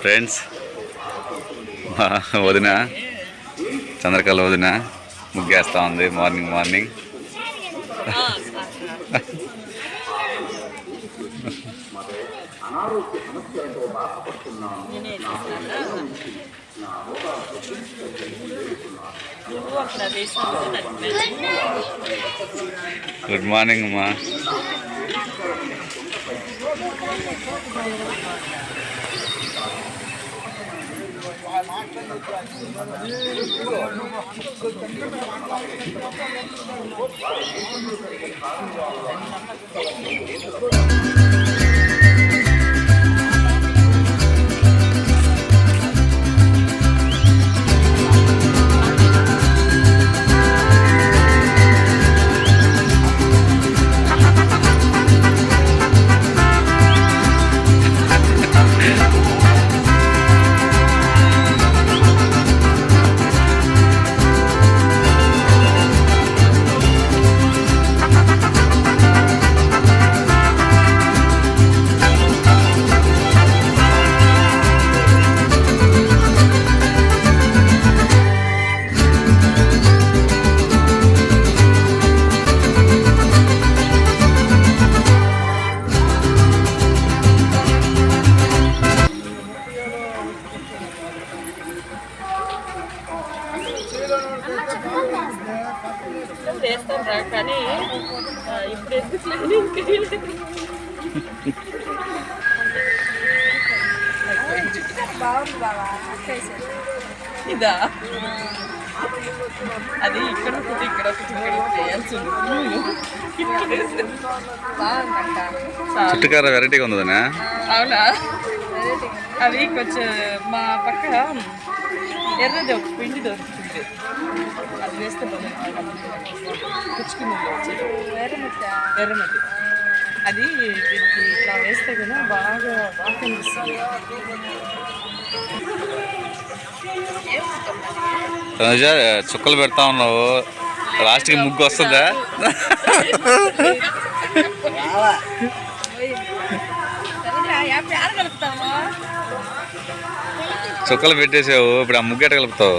Friends వదిన చంద్రకళ వదిన ముగ్గేస్తూ ఉంది మార్నింగ్ మార్నింగ్. గుడ్ మార్నింగ్ అమ్మా వేస్తాను ఇప్పుడు ఎందుకు ఇదా? అది ఇక్కడ ఒకటి ఇక్కడ ఒకటి ఇక్కడ. చుట్టుకార వెరైటీగా ఉంది వదినా అవునా? అది కొంచెం మా పక్క ఎర్రది ఒక పిండి దొరుకుతుంది. అది. వేస్తే పుచ్చుకుంది ఎర్రమట్టి అది దీనికి ఇట్లా వేస్తే కదా బాగా బాగా కనిపిస్తుంది. చుక్కలు పెడతా ఉన్నావు. లాస్ట్కి ముగ్గు వస్తుందా? చుక్కలు పెట్టేసావు. ఇప్పుడు ఆ ముగ్గు ఎట్ట కలుపుతావు?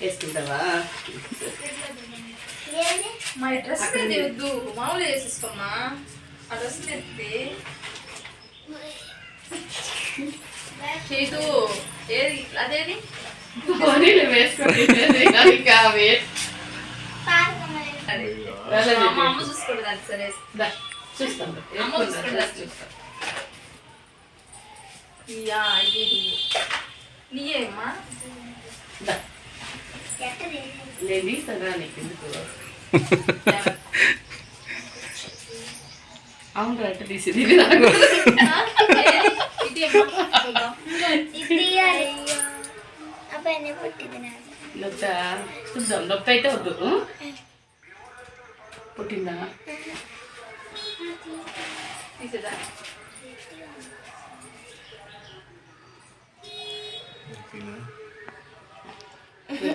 వేసుకుంటావా? మా డ్రెస్ మీద వద్దు మామూలు వేసేసుకోమ్మా. ఆ డ్రెస్ ఎత్తి చేతు ఏది అదేది? అమ్మ సరే. చూస్తాం. అమ్మ చూసుకోలేదు అది చూస్తా? యా ఇది నీయేమ్మా. నేను తీస్తాను ఎందుకు? అవును అట్ట తీసింది? చూద్దాం నొప్పి అయితే వద్దు. పుట్టిందా? తీసేదా?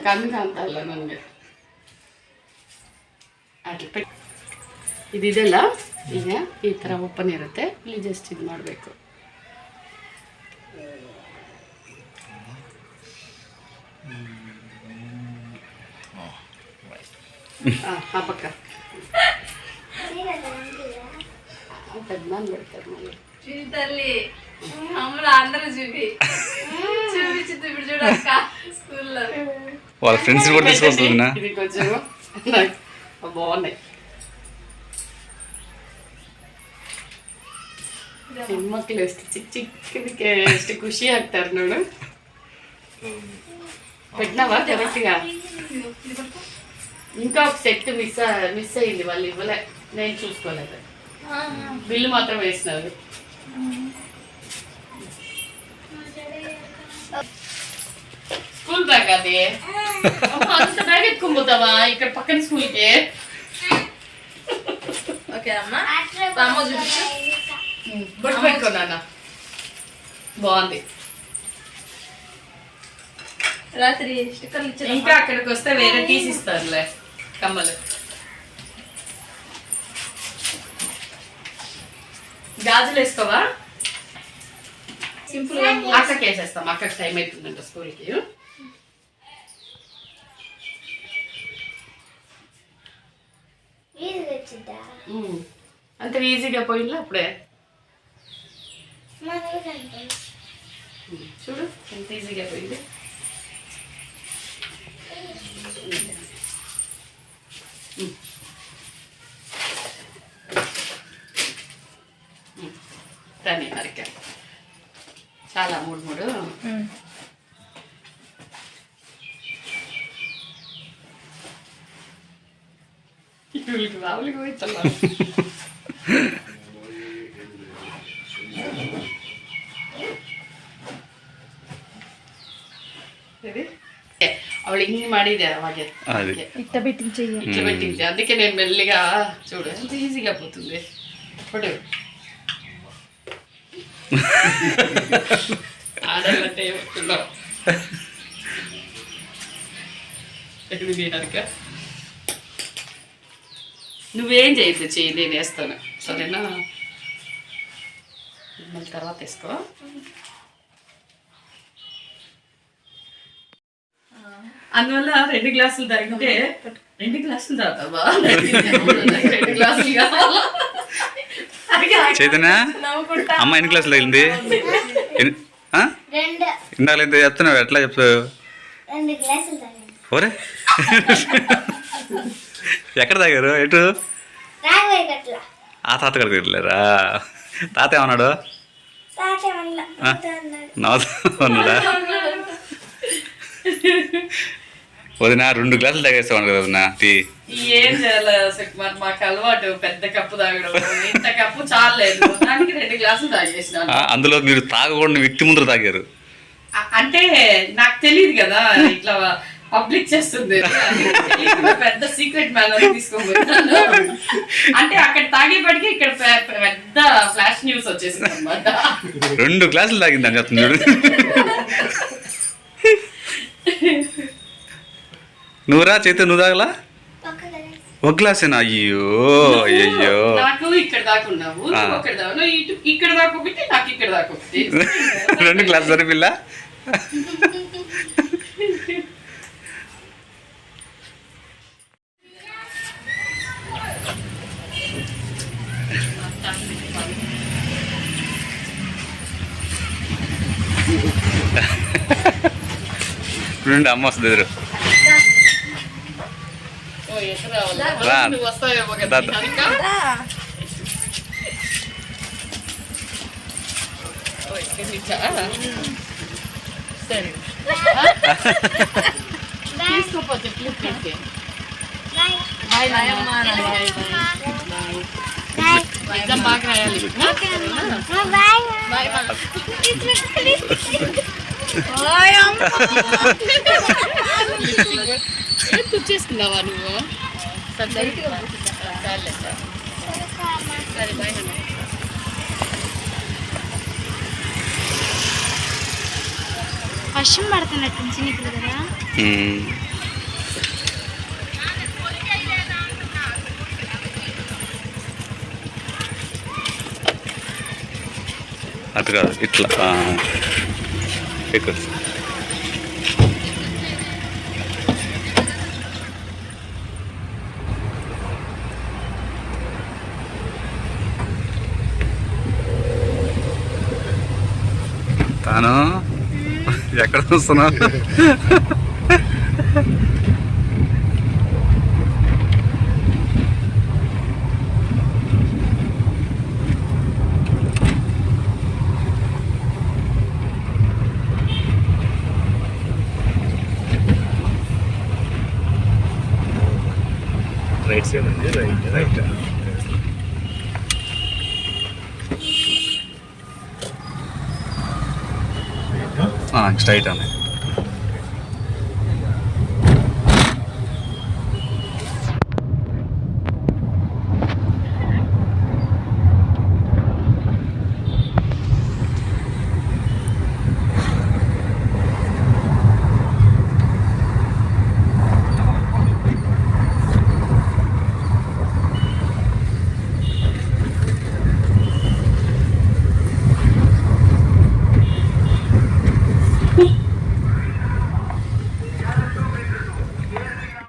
ಕಣ್ಣು ಕಾಣ್ತಾಯಿಲ್ಲ ನನಗೆ. ಅಟ್ಟ ಇದಿದೆಲ್ಲ? ಈಗ ಈ ಥರ ಓಪನ್ ಇರುತ್ತೆ. ಇಲ್ಲಿ ಜಸ್ಟ್ ಇದು ಮಾಡಬೇಕು. ಹಬ್ಬಕ್ಕ ನಾನು ಬಿಡ್ತಾರೆ మళ్ళీ చూపి తల్లి అమ్మలు అందరూ చూపి చూపించింది ఇప్పుడు చూడక్క స్కూల్లో వాళ్ళ ఫ్రెండ్స్ కూడా తీసుకొస్తుందినా ఇది కొంచెం నాకు బాగున్నాయి ಹೆಣ್ಮಕ್ಳು ಎಷ್ಟು ಚಿಕ್ಕ ಚಿಕ್ಕದಕ್ಕೆ ಎಷ್ಟು ಖುಷಿ ಆಗ್ತಾರೆ ನೋಡು పెట్టినావా కరెక్ట్గా ఇంకా ఒక సెట్ మిస్ మిస్ అయింది వాళ్ళు ఇవ్వలే నేను చూసుకోలేదు బిల్లు మాత్రం వేసినారు స్కూల్ బ్యాగ్ అది? అంత బ్యాగ్ ఎత్తుకొని పోతావా? ఇక్కడ పక్కన స్కూల్కి. ఓకే అమ్మా. అమ్మ చూపించు. బొట్టు పెట్టుకున్నాను బాగుంది. రాత్రి స్టిక్కర్లు ఇచ్చారు ఇంకా అక్కడికి వస్తే వేరే తీసి ఇస్తారులే కమ్మలు. గాజులు వేసుకోవా? సింపుల్ అక్కకి వేసేస్తాం అక్కకి టైం అవుతుందంట స్కూల్కి. అంత ఈజీగా పోయిందా అప్పుడే. చూడు ఎంత ఈజీగా పోయింది ఉమ్. ఉమ్. రాని మరిక చాలా మూడు మూడు ఇవిడికి రావులకి పోయితల్లా ఇది ಅವಳು ಹಿಂಗೆ ಮಾಡಿದೆ ಅವಾಗೆ అది. ఇట్ట పెట్టి చెయ్యి ఇట్లా పెట్టింది అందుకే నేను మెల్లిగా చూడు ఎంత ఈజీగా పోతుంది ఇప్పుడు ఆడాలంటే హరిక నువ్వేం చేయొద్దు చెయ్యి నేను వేస్తాను. సరేనా? మళ్ళీ తర్వాత వేసుకో. అందువల్ల రెండు గ్లాసులు తాగితే రెండు గ్లాసులు తాగుతావా? రెండు గ్లాసులు కావాలా? చైతన్య? అమ్మ ఎన్ని క్లాసులు? రెండు. ఇందాక ఎంత చెప్తున్నావు ఎట్లా చెప్తావు? ఓరే ఎక్కడ తాగారు? ఎటు? ఆ తాత కడికి వెళ్ళారా తాత ఏమన్నాడు? నవ్వుతా ఉన్నాడా. వదిన రెండు గ్లాసులు తాగేస్తాను కదా వదిన? టీ ఏం చేయాలి సుకుమార్ మాకు అలవాటు పెద్ద కప్పు తాగడం. ఇంత కప్పు చాలేదు దానికి రెండు గ్లాసులు తాగేసినాను. ఆ, అందులో మీరు తాగకూడని వ్యక్తి ముందర తాగారు. అంటే నాకు తెలియదు కదా ఇట్లా పబ్లిక్ చేస్తుంది పెద్ద సీక్రెట్ మ్యాన్ తీసుకోబోతున్నాను అంటే అక్కడ తాగేపటికి ఇక్కడ పెద్ద ఫ్లాష్ న్యూస్ వచ్చేసింది అనమాట రెండు గ్లాసులు తాగింది అని నువ్వురా చేతి నువ్వు తాగలా ఒక గ్లాస్. గ్లాసేనా? అయ్యో అయ్యో నాకు ఇక్కడ దాకా ఉన్నావు ఆ. నువ్వు అక్కడ దాకా నువ్వు ఇటు ఇక్కడ దాకా ఒకటి నాకు ఇక్కడ దాకా ఒకటి రెండు గ్లాస్ సరిపిల్ల నుండి అమ్మ వస్తుంది ఎదురు ఓ, ఎటు రావాలా? రా. నువ్వు వస్తావేమో కదా దా. కనుక. ఓ, ఇక్కడి నుంచా? సరే తీసుకోపోతే ప్లీజ్ పెట్టి బాయ్ బాయ్ బాయ్ అమ్మా బాయ్ ఎగ్జామ్ బాగా నువ్వు సరే బాయ్ వర్షం పడుతున్నట్టు చిన్నప్పుడు కదా అటు కాదు ఇట్లా ఇక్కడ. తాను ఎక్కడ చూస్తున్నావు? Ah, stay on. there.